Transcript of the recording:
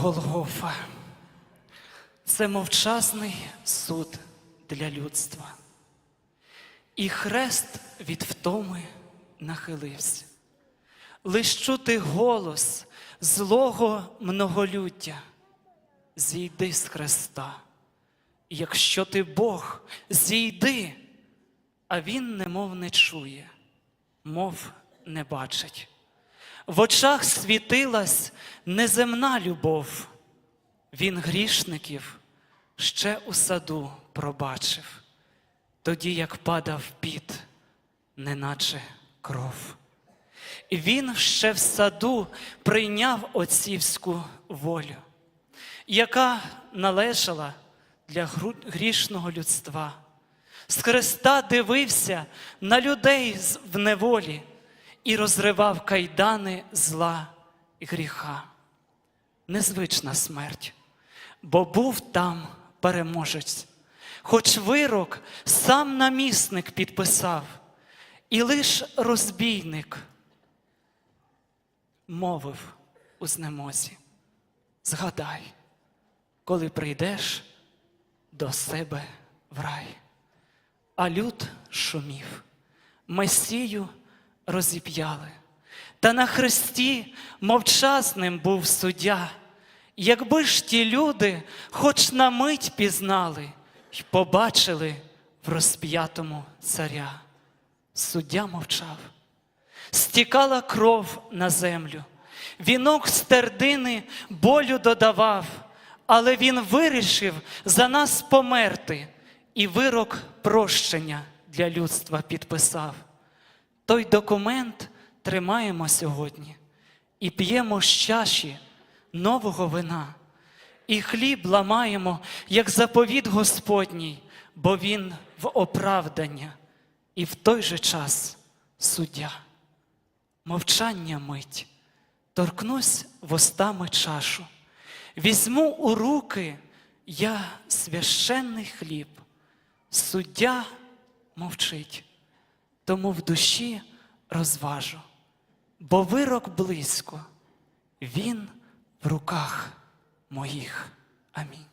Голгофа це мовчазний суд для людства. І хрест від втоми нахилився. Лиш чути голос злого многолюття. Зійди з хреста. Якщо ти Бог, зійди, а він немов не чує, мов не бачить. В очах світилась неземна любов. Він грішників ще у саду пробачив, тоді як падав піт, неначе кров. Він ще в саду прийняв отцівську волю, яка належала для грішного людства. З Христа дивився на людей в неволі і розривав кайдани зла і гріха. Незвична смерть, бо був там переможець, хоч вирок сам намісник підписав, і лиш розбійник мовив у знемозі. Згадай, коли прийдеш до себе в рай. А люд шумів, Месію розіп'яли, та на хресті мовчазним був суддя. Якби ж ті люди хоч на мить пізнали й побачили в розп'ятому царя, суддя мовчав, стікала кров на землю, вінок з тердини болю додавав, але він вирішив за нас померти і вирок прощення для людства підписав. Той документ тримаємо сьогодні і п'ємо з чаші нового вина, і хліб ламаємо, як заповіт Господній, бо він в оправдання і в той же час суддя. Мовчання мить, торкнусь вустами чашу, візьму у руки я священний хліб, суддя мовчить, тому в душі розважу, бо вирок близько, він в руках моїх. Амінь.